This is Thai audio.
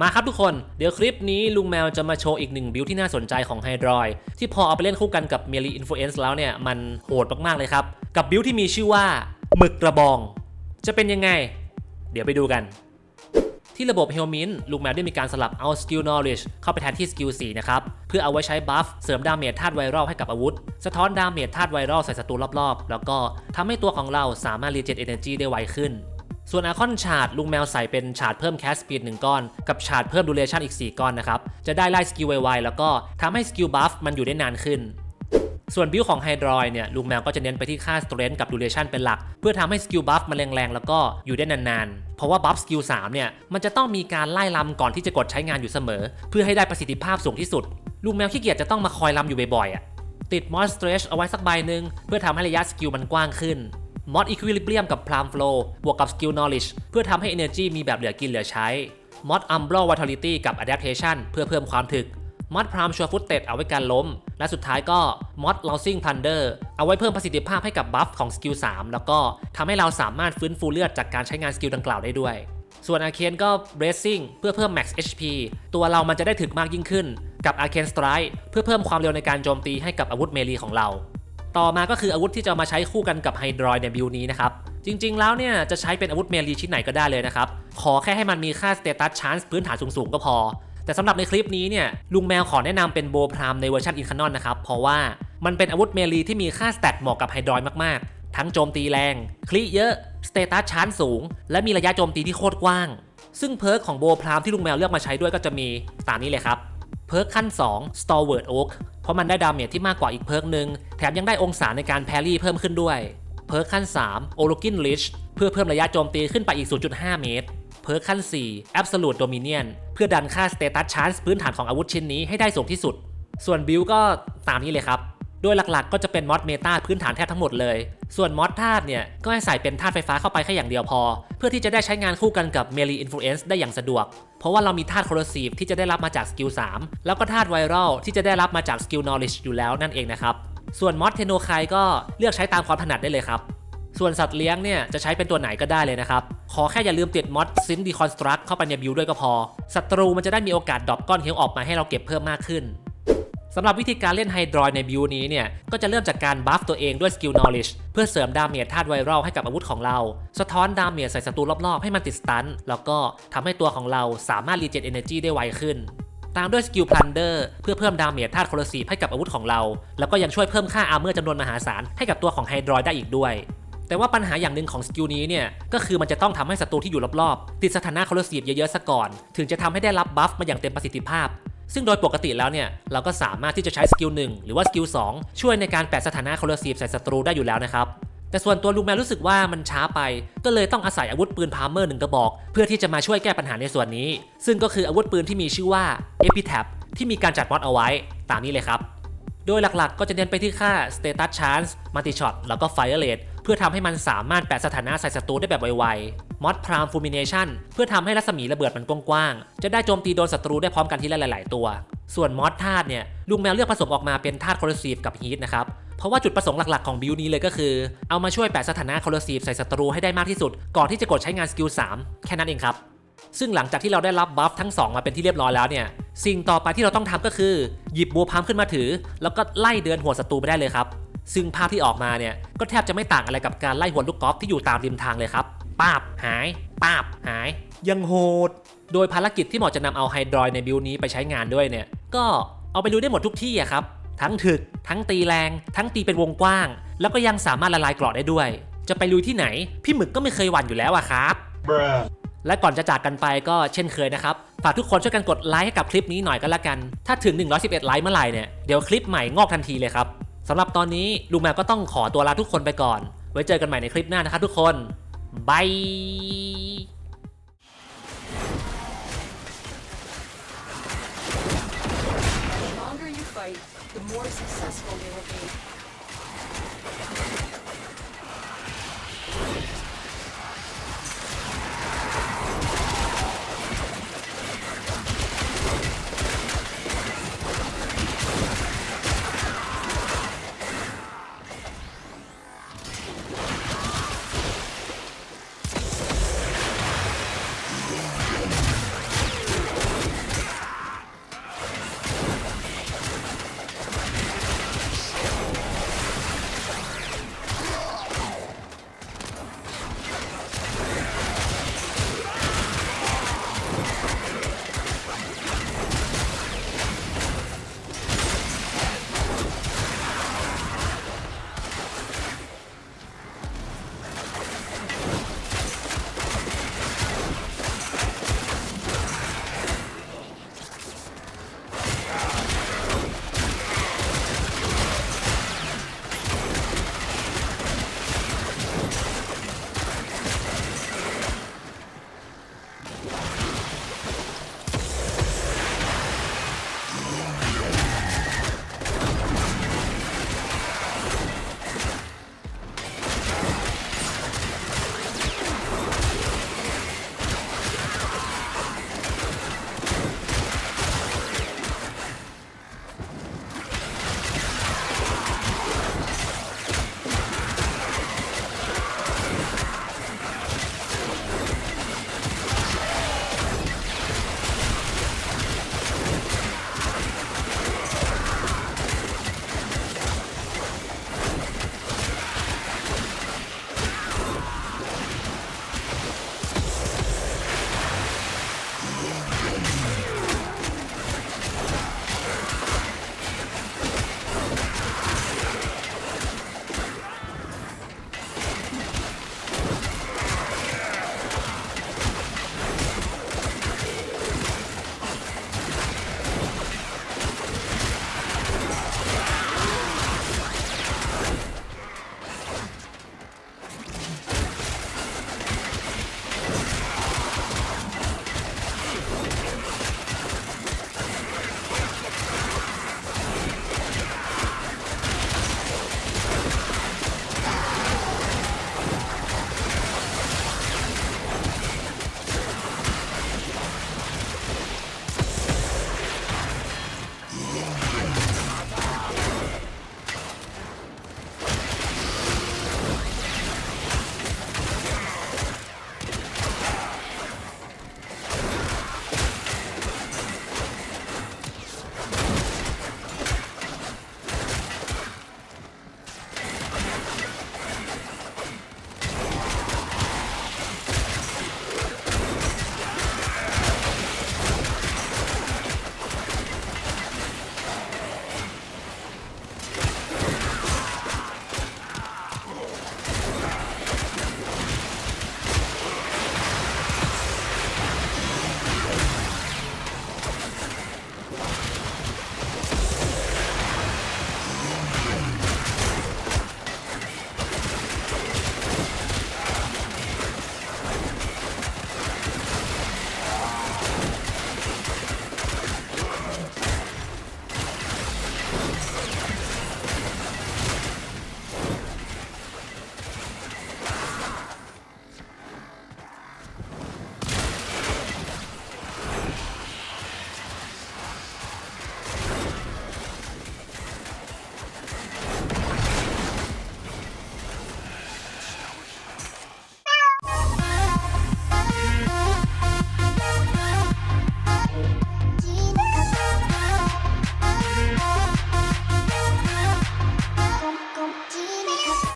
มาครับทุกคน เดี๋ยวคลิปนี้ลุงแมวจะมาโชว์อีกหนึ่งบิลที่น่าสนใจของไฮดรอยที่พอเอาไปเล่นคู่กันกับเมลีอินฟลูเอนซ์แล้วเนี่ย มันโหดมากๆเลยครับ กับบิลที่มีชื่อว่าหมึกกระบอง จะเป็นยังไง เดี๋ยวไปดูกัน ที่ระบบเฮลมินลุงแมวได้มีการสลับเอาสกิล knowledge เข้าไปแทนที่สกิล4นะครับ เพื่อเอาไว้ใช้บัฟเสริมดาเมจธาตุไวรัลให้กับอาวุธ สะท้อนดาเมจธาตุไวรัลใส่ศัตรูรอบๆ แล้วก็ทำให้ตัวของเราสามารถรีเจนเอเนจีได้ไวขึ้น ส่วนอาคอนชาร์ดลุงแมวใส่เป็นชาร์ดเพิ่มแคสปีด1ก้อน กับชาร์ดเพิ่มดูเรชั่นอีก 4 ก้อนนะครับ จะได้ไล่สกิลไวๆแล้วก็ทำให้สกิลบัฟมันอยู่ได้นานขึ้น ส่วนบิลของไฮดรอยเนี่ยลุงแมวก็จะเน้นไปที่ค่า strength กับ duration เป็นหลัก เพื่อทำให้สกิลบัฟมันแรงๆ แล้วก็อยู่ได้นานๆ เพราะว่าบัฟสกิล3เนี่ยมันจะต้องมีการไล่ลำก่อนที่จะกดใช้งานอยู่เสมอ เพื่อให้ได้ประสิทธิภาพสูงที่สุด ลุงแมวขี้เกียจจะต้องมาคอยลำอยู่บ่อยๆอะติดมอส stretch เอาไว้สักใบหนึ่งเพื่อทำให้ระยะสกิลมันกว้างขึ้น มอส equilibrium กับ plum flow บวกกับ skill knowledge เพื่อทำให้ energy มีแบบเหลือกินเหลือใช้มอส umbral vitality กับ adaptation เพื่อเพิ่มความถึกมอดพรามชัวฟุตเต็ดเอาไว้การล้ม และสุดท้ายก็มอดลอซิงพันเดอร์เอาไว้เพิ่มประสิทธิภาพให้กับบัฟของสกิล3แล้วก็ทำให้เราสามารถฟื้นฟูเลือดจากการใช้งานสกิลดังกล่าวได้ด้วย ส่วนอาเคนก็ Bracing เพื่อเพิ่ม Max HP ตัวเรามันจะได้ถึกมากยิ่งขึ้น กับ Arcane Strike เพื่อเพิ่มความเร็วในการโจมตีให้กับอาวุธเมลีของเรา ต่อมาก็คืออาวุธที่จะเอามาใช้คู่กันกับไฮดรอยในบิลนี้นะครับ จริง ๆ แล้วเนี่ยจะใช้เป็นอาวุธเมลีชิ้นไหนก็ได้เลยนะครับ ขอแค่ให้มันมีค่าสเตตัสชานส์พื้นฐานสูงๆก็พอ แต่สำหรับในคลิปนี้เนี่ยลุงแมวขอแนะนำเป็นโบพรามในเวอร์ชันอินคานอนนะครับเพราะว่ามันเป็นอาวุธเมลีที่มีค่าสเตตเหมาะกับไฮดรอยมากๆ ทั้งโจมตีแรง คลิเยอะ สเตตัสชานสูง และมีระยะโจมตีที่โคตรกว้าง ซึ่งเพิร์กของโบพรามที่ลุงแมวเลือกมาใช้ด้วยก็จะมีตามนี้เลยครับ เพิร์กขั้น 2 Stalwart Oak เพราะมันได้ดาเมจที่มากกว่าอีกเพิร์กหนึ่งแถมยังได้องศาในการแพรี่เพิ่มขึ้นด้วย เพิร์กขั้น 3 o r o g i n Lich เพื่อเพิ่มระยะโจมตีขึ้นไปอีก 0.5 เมตร เพิร์กขั้น 4 Absolute Dominion เพื่อดันค่า Status Chance พื้นฐานของอาวุธชิ้นนี้ให้ได้สูงที่สุด ส่วนบิลก็ตามนี้เลยครับ โดยหลักๆ ก็จะเป็นมอดเมตาพื้นฐานแทบทั้งหมดเลย ส่วนมอดธาตุเนี่ย ก็ให้ใส่เป็นธาตุไฟฟ้าเข้าไปแค่อย่างเดียวพอ เพื่อที่จะได้ใช้งานคู่กันกับเมลีอินฟลูเอนซ์ได้อย่างสะดวก เพราะว่าเรามีธาตุโคลซีฟที่จะได้รับมาจากสกิล3แล้วก็ธาตุไวรัลที่จะได้รับมาจากสกิลนอริชอยู่แล้วนั่นเองนะครับส่วนมอดเทโนไคก็เลือกใช้ตามความถนัดได้เลยครับส่วนสัตว์เลี้ยงเนี่ยจะใช้เป็นตัวไหนก็ได้เลยนะครับ ขอแค่อย่าลืมติดมอดซินดีคอนสตรักเข้าไปในบิวด้วยก็พอ ศัตรูมันจะได้มีโอกาสดรอปก้อนเฮลออกมาให้เราเก็บเพิ่มมากขึ้น สำหรับวิธีการเล่นไฮดรอยในบิวนี้เนี่ย ก็จะเริ่มจากการบัฟตัวเองด้วยสกิล knowledge เพื่อเสริมดาเมจธาตุไวรัลให้กับอาวุธของเรา สะท้อนดาเมจใส่ศัตรูรอบๆ ให้มันติดสตัน แล้วก็ทำให้ตัวของเราสามารถรีเจนเอเนจีได้ไวขึ้น ตามด้วยสกิลพลันเดอร์เพื่อเพิ่มดาเมจธาตุโคลซีให้กับอาวุธของเรา แล้วก็ยังช่วยเพิ่มค่าอาร์เมอร์จำนวนมหาศาลให้กับตัวของไฮดรอยได้อีกด้วย แต่ว่าปัญหาอย่างหนึ่งของสกิลนี้เนี่ยก็คือมันจะต้องทำให้ศัตรูที่อยู่รอบๆติดสถานะโคลซีเยอะๆซะก่อน ถึงจะทำให้ได้รับบัฟมาอย่างเต็มประสิทธิภาพ ซึ่งโดยปกติแล้วเนี่ยเราก็สามารถที่จะใช้สกิล1หรือว่าสกิล2ช่วยในการแปะสถานะโคลซีฟใส่ศัตรูได้อยู่แล้วนะครับแต่ส่วนตัวลุงแมวรู้สึกว่ามันช้าไป ก็เลยต้องอาศัยอาวุธปืนพาร์เมอร์หนึ่งกระบอก เพื่อที่จะมาช่วยแก้ปัญหาในส่วนนี้ ซึ่งก็คืออาวุธปืนที่มีชื่อว่า Epitap ที่มีการจัดมอดเอาไว้ ตามนี้เลยครับ โดยหลักๆก็จะเน้นไปที่ค่า Status Chance Multi Shot แล้วก็ Fire Rate เพื่อทำให้มันสามารถแปะสถานะใส่ศัตรูได้แบบไวๆ Mod Prime Fulmination เพื่อทำให้รัศมีระเบิดมันกว้างๆ จะได้โจมตีโดนศัตรูได้พร้อมกันทีละหลายๆ ตัว ส่วนมอดธาตุเนี่ยลุงแมวเลือกผสมออกมาเป็นธาตุ Corrosive กับ Heat นะครับเพราะว่าจุดประสงค์หลักๆของบิลนี้เลยก็คือ เอามาช่วยแปะสถานะ Corrosive ใส่ศัตรูให้ได้มากที่สุด ก่อนที่จะกดใช้งานสกิล3แค่นั้นเองครับซึ่งหลังจากที่เราได้รับบัฟทั้ง 2 มาเป็นที่เรียบร้อยแล้วเนี่ย สิ่งต่อไปที่เราต้องทำก็คือ หยิบบัวพามขึ้นมาถือ แล้วก็ไล่เดินหัวศัตรูไปได้เลยครับ ซึ่งภาพที่ออกมาเนี่ยก็แทบจะไม่ต่างอะไรกับการไล่หัวลูกกอล์ฟที่อยู่ตามริมทางเลยครับป้าบหายป้าบหาย ยังโหด โดยภารกิจที่เหมาะจะนำเอาไฮดรอยในบิลนี้ไปใช้งานด้วยเนี่ยก็เอาไปดูได้หมดทุกที่อะครับทั้งถึก ทั้งตีแรง ทั้งตีเป็นวงกว้าง แล้วก็ยังสามารถละลายเกราะได้ด้วย จะไปลุยที่ไหน พี่หมึกก็ไม่เคยหวั่นอยู่แล้วอะครับ Bruh. และก่อนจะจากกันไปก็เช่นเคยนะครับ ฝากทุกคนช่วยกันกดไลค์ให้กับคลิปนี้หน่อยก็แล้วกัน ถ้าถึง 111 ไลค์เมื่อไหร่เนี่ย เดี๋ยวคลิปใหม่งอกทันทีเลยครับ สำหรับตอนนี้ลุงแมวก็ต้องขอตัวลาทุกคนไปก่อน ไว้เจอกันใหม่ในคลิปหน้านะครับทุกคนบาย The more successful they will.